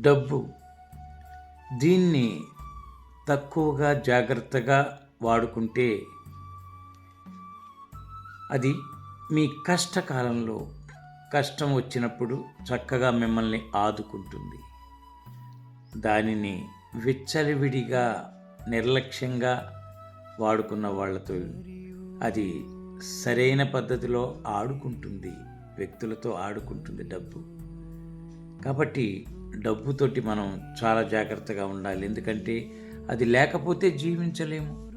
డబ్బు. దీన్ని తక్కువగా జాగ్రత్తగా వాడుకుంటే అది మీ కష్టకాలంలో కష్టం వచ్చినప్పుడు చక్కగా మిమ్మల్ని ఆదుకుంటుంది. దానిని విచ్చలివిడిగా నిర్లక్ష్యంగా వాడుకున్న వాళ్ళతో అది సరైన పద్ధతిలో ఆడుకుంటుంది. వ్యక్తులతో ఆడుకుంటుంది డబ్బు. కాబట్టి డబ్బుతోటి మనం చాలా జాగ్రత్తగా ఉండాలి. ఎందుకంటే అది లేకపోతే జీవించలేము.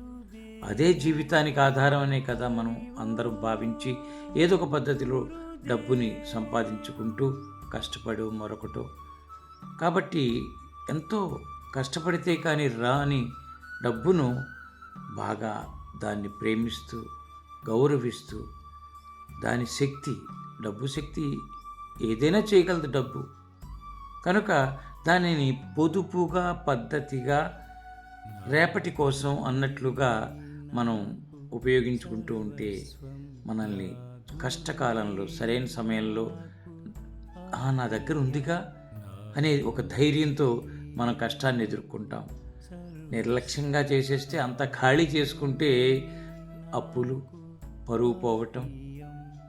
అదే జీవితానికి ఆధారం అనే కదా మనం అందరం భావించి ఏదో ఒక పద్ధతిలో డబ్బుని సంపాదించుకుంటూ కష్టపడు మరొకటో. కాబట్టి ఎంతో కష్టపడితే కానీ రాని డబ్బును బాగా దాన్ని ప్రేమిస్తూ గౌరవిస్తూ దాని శక్తి డబ్బు శక్తి ఏదైనా చేయగలదు డబ్బు. కనుక దానిని పొదుపుగా పద్ధతిగా రేపటి కోసం అన్నట్లుగా మనం ఉపయోగించుకుంటూ ఉంటే మనల్ని కష్టకాలంలో సరైన సమయంలో నా దగ్గర ఉందిగా అనే ఒక ధైర్యంతో మనం కష్టాన్ని ఎదుర్కొంటాం. నిర్లక్ష్యంగా చేసేస్తే అంత ఖాళీ చేసుకుంటే అప్పులు పరువు పోవటం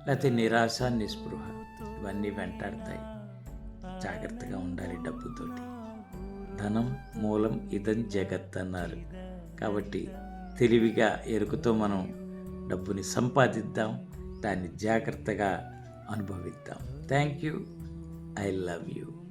లేకపోతే నిరాశ నిస్పృహ ఇవన్నీ వెంటాడతాయి. జాగ్రత్తగా ఉండాలి డబ్బుతోటి. ధనం మూలం ఇదం జగత్ అన్నారు. కాబట్టి తెలివిగా ఎరుకుతో మనం డబ్బుని సంపాదిద్దాం దాన్ని జాగ్రత్తగా అనుభవిద్దాం. Thank you. I love you.